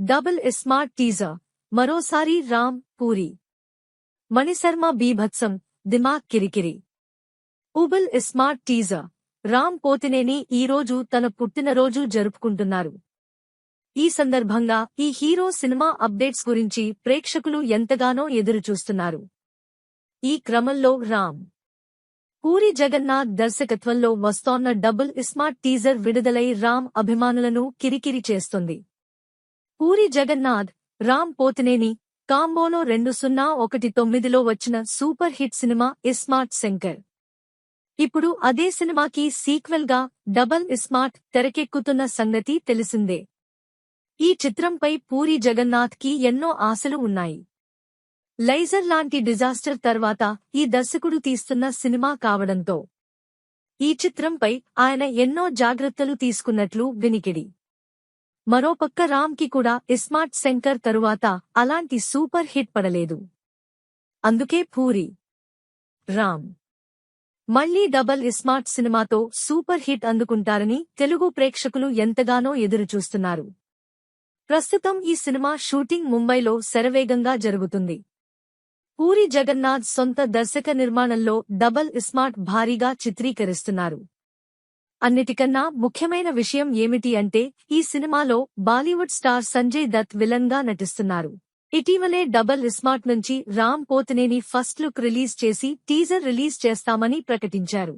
Double smart teaser. మరోసారి రామ్ పూరి. మణిశర్మ బీభత్సం. దిమాగ్ కిరికిరి. Ubul smart teaser. రామ్ పోతినేని ఈరోజు తన పుట్టినరోజు జరుపుకుంటున్నారు. ఈ సందర్భంగా ఈ హీరో సినిమా అప్డేట్స్ గురించి ప్రేక్షకులు ఎంతగానో ఎదురుచూస్తున్నారు. ఈ క్రమంలో రామ్. పూరి జగన్నాథ్ దర్శకత్వంలో వస్తోన్న డబుల్ స్మార్ట్ టీజర్ విడుదలై రామ్ అభిమానులను కిరికిరి చేస్తుంది. పూరి జగన్నాథ్ రామ్ పోతినేని కాంబోలో రెండు సున్నా ఒకటి తొమ్మిదిలో వచ్చిన సూపర్ హిట్ సినిమా ఇస్మార్ట్ శంకర్. ఇప్పుడు అదే సినిమాకి సీక్వెల్గా డబల్ ఇస్మార్ట్ తెరకెక్కుతున్న సంగతి తెలిసిందే. ఈ చిత్రంపై పూరి జగన్నాథ్కి ఎన్నో ఆశలు ఉన్నాయి. లైజర్ లాంటి డిజాస్టర్ తర్వాత ఈ దర్శకుడు తీస్తున్న సినిమా కావడంతో ఈ చిత్రంపై ఆయన ఎన్నో జాగ్రత్తలు తీసుకున్నట్లు వినికిడి. మరోపక్క రామ్కి కూడా ఇస్మార్ట్ శంకర్ తరువాత అలాంటి సూపర్ హిట్ పడలేదు. అందుకే పూరి రామ్ మళ్ళీ డబల్ ఇస్మార్ట్ సినిమాతో సూపర్ హిట్ అందుకుంటారని తెలుగు ప్రేక్షకులు ఎంతగానో ఎదురుచూస్తున్నారు. ప్రస్తుతం ఈ సినిమా షూటింగ్ ముంబైలో శరవేగంగా జరుగుతుంది. పూరి జగన్నాథ్ సొంత దర్శక నిర్మాణంలో డబల్ ఇస్మార్ట్ భారీగా చిత్రీకరిస్తున్నారు. అన్నిటికన్నా ముఖ్యమైన విషయం ఏమిటి అంటే ఈ సినిమాలో బాలీవుడ్ స్టార్ సంజయ్ దత్ విలన్గా నటిస్తున్నారు. ఇటీవలే డబల్ ఇస్మార్ట్ నుంచి Ram Pothineni first look release చేసి టీజర్ రిలీజ్ చేస్తామని ప్రకటించారు.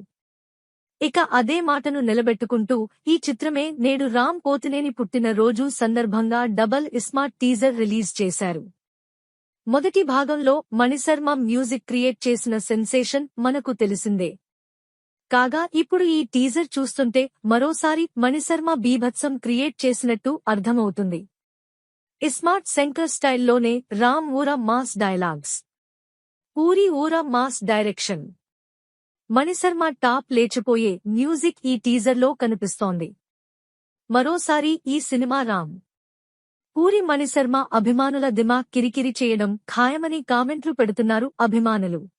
ఇక అదే మాటను నిలబెట్టుకుంటూ ఈ చిత్రమే నేడు రామ్ పోతినేని పుట్టిన రోజు సందర్భంగా డబల్ ఇస్మార్ట్ టీజర్ రిలీజ్ చేశారు. మొదటి భాగంలో మణిశర్మ మ్యూజిక్ క్రియేట్ చేసిన సెన్సేషన్ మనకు తెలిసిందే. కాగా ఇప్పుడు ఈ టీజర్ చూస్తుంటే మరోసారి మణిశర్మ బీభత్సం క్రియేట్ చేసినట్టు అర్థమవుతుంది. ఇస్మార్ట్ శంకర్ స్టైల్లోనే రామ్ ఊర మాస్ డైలాగ్స్. పూరి ఊర మాస్ డైరెక్షన్. మణిశర్మ టాప్ లేచిపోయే మ్యూజిక్ ఈ టీజర్లో కనిపిస్తోంది. మరోసారి ఈ సినిమా రామ్. పూరి మణిశర్మ అభిమానుల దిమాగ్ కిరికిరి చేయడం ఖాయమని కామెంట్లు పెడుతున్నారు అభిమానులు.